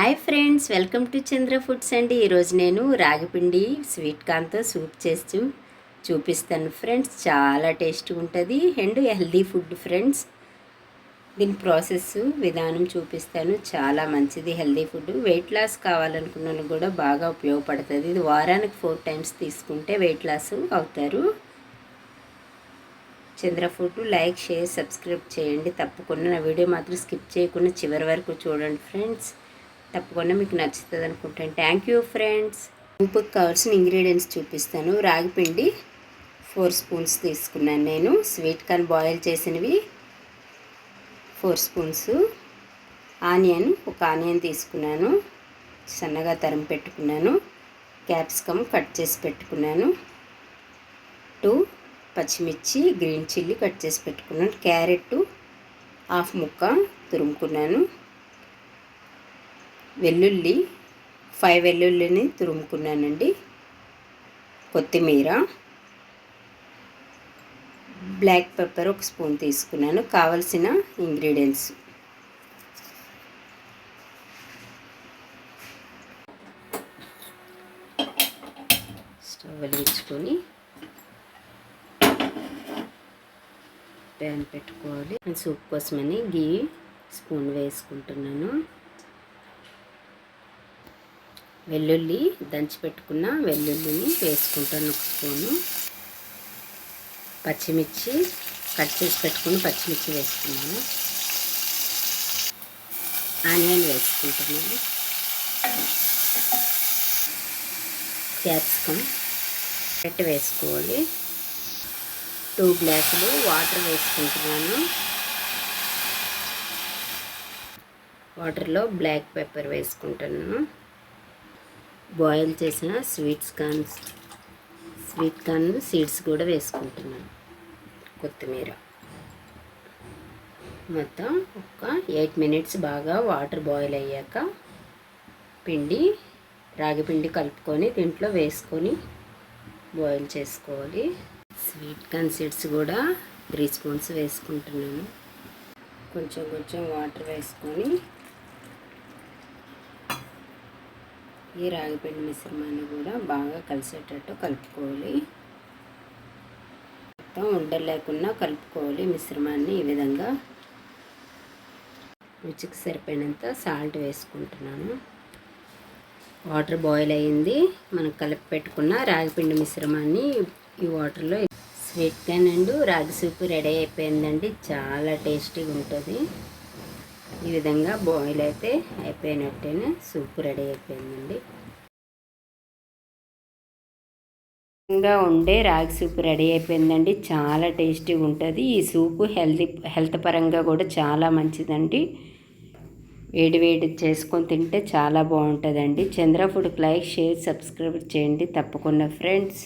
Hi friends welcome to Chandra foods అండి. ఈరోజు నేను రాగిపిండి స్వీట్ కార్న్తో సూప్ చేస్తూ చూపిస్తాను ఫ్రెండ్స్. చాలా టేస్ట్గా ఉంటుంది అండ్ హెల్దీ ఫుడ్ ఫ్రెండ్స్. దీని ప్రాసెస్ విధానం చూపిస్తాను. చాలా మంచిది హెల్దీ ఫుడ్. వెయిట్ లాస్ కావాలనుకున్న వాళ్ళకి కూడా బాగా ఉపయోగపడుతుంది. ఇది వారానికి ఫోర్ టైమ్స్ తీసుకుంటే వెయిట్ లాస్ అవుతారు. Chandra food like share subscribe చేయండి. తప్పకుండా నా వీడియో మాత్రం స్కిప్ చేయకుండా చివరి వరకు చూడండి ఫ్రెండ్స్. తప్పకుండా మీకు నచ్చుతుంది అనుకుంటాను. థ్యాంక్ యూ ఫ్రెండ్స్ ఉప్పుకి కావాల్సిన ఇంగ్రీడియంట్స్ చూపిస్తాను. రాగిపిండి ఫోర్ స్పూన్స్ తీసుకున్నాను నేను. స్వీట్ కార్న్ బాయిల్ చేసినవి ఫోర్ స్పూన్స్ ఆనియన్ ఒక ఆనియన్ తీసుకున్నాను. సన్నగా తరం పెట్టుకున్నాను. క్యాప్సికమ్ కట్ చేసి పెట్టుకున్నాను. టూ పచ్చిమిర్చి గ్రీన్ చిల్లీ కట్ చేసి పెట్టుకున్నాను. క్యారెట్ హాఫ్ ముక్క తురుముకున్నాను. వెల్లుల్లి ఫైవ్ వెల్లుల్లిని తురుముకున్నానండి. కొత్తిమీర బ్లాక్ పెప్పర్ ఒక స్పూన్ తీసుకున్నాను. కావలసిన ఇంగ్రీడియంట్స్. స్టవ్ వెలిగించుకొని ప్యాన్ పెట్టుకోవాలి. సూప్ కోసమని గీ స్పూన్ వేసుకుంటున్నాను. వెల్లుల్లి దంచి పెట్టుకున్న వెల్లుల్లిని వేసుకుంటాను ఒక స్పూను. పచ్చిమిర్చి కట్ చేసి పెట్టుకుని పచ్చిమిర్చి వేసుకున్నాను. ఆనియన్ వేసుకుంటున్నాను. క్యాప్సికమ్ పెట్టి వేసుకోవాలి. టూ గ్లాసులు వాటర్ వేసుకుంటున్నాను. వాటర్లో బ్లాక్ పెప్పర్ వేసుకుంటున్నాను. బాయిల్ చేసిన sweets corn sweet corn seeds కూడా వేసుకుంటున్నాను. కొత్తిమీర. మొత్తం ఒక ఎయిట్ మినిట్స్ బాగా వాటర్ బాయిల్ అయ్యాక పిండి రాగి పిండి కలుపుకొని దీంట్లో వేసుకొని బాయిల్ చేసుకోవాలి. స్వీట్ కార్న్ సీడ్స్ కూడా త్రీ స్పూన్స్ వేసుకుంటున్నాను. కొంచెం కొంచెం వాటర్ వేసుకొని ఈ రాగిపిండి మిశ్రమాన్ని కూడా బాగా కలిసేటట్టు కలుపుకోవాలి. మొత్తం ఉండలు లేకుండా కలుపుకోవాలి మిశ్రమాన్ని ఈ విధంగా. రుచికి సరిపోయినంత సాల్ట్ వేసుకుంటున్నాను. వాటర్ బాయిల్ అయ్యింది. మనం కలిపి పెట్టుకున్న రాగిపిండి మిశ్రమాన్ని ఈ వాటర్లో స్వీట్ కార్న్ అండ్ రాగి సూపు రెడీ అయిపోయిందండి. చాలా టేస్టీగా ఉంటుంది. ఈ విధంగా బాయిల్ అయితే అయిపోయినట్టేనే సూప్ రెడీ అయిపోయిందండి. ఇంకా ఉండే రాగి సూప్ రెడీ అయిపోయిందండి. చాలా టేస్టీగా ఉంటుంది. ఈ సూపు హెల్తీ హెల్త్ పరంగా కూడా చాలా మంచిదండి. వేడి వేడి చేసుకొని తింటే చాలా బాగుంటుందండి. చంద్ర ఫుడ్కి లైక్ షేర్ సబ్స్క్రైబ్ చేయండి. తప్పకుండా ఫ్రెండ్స్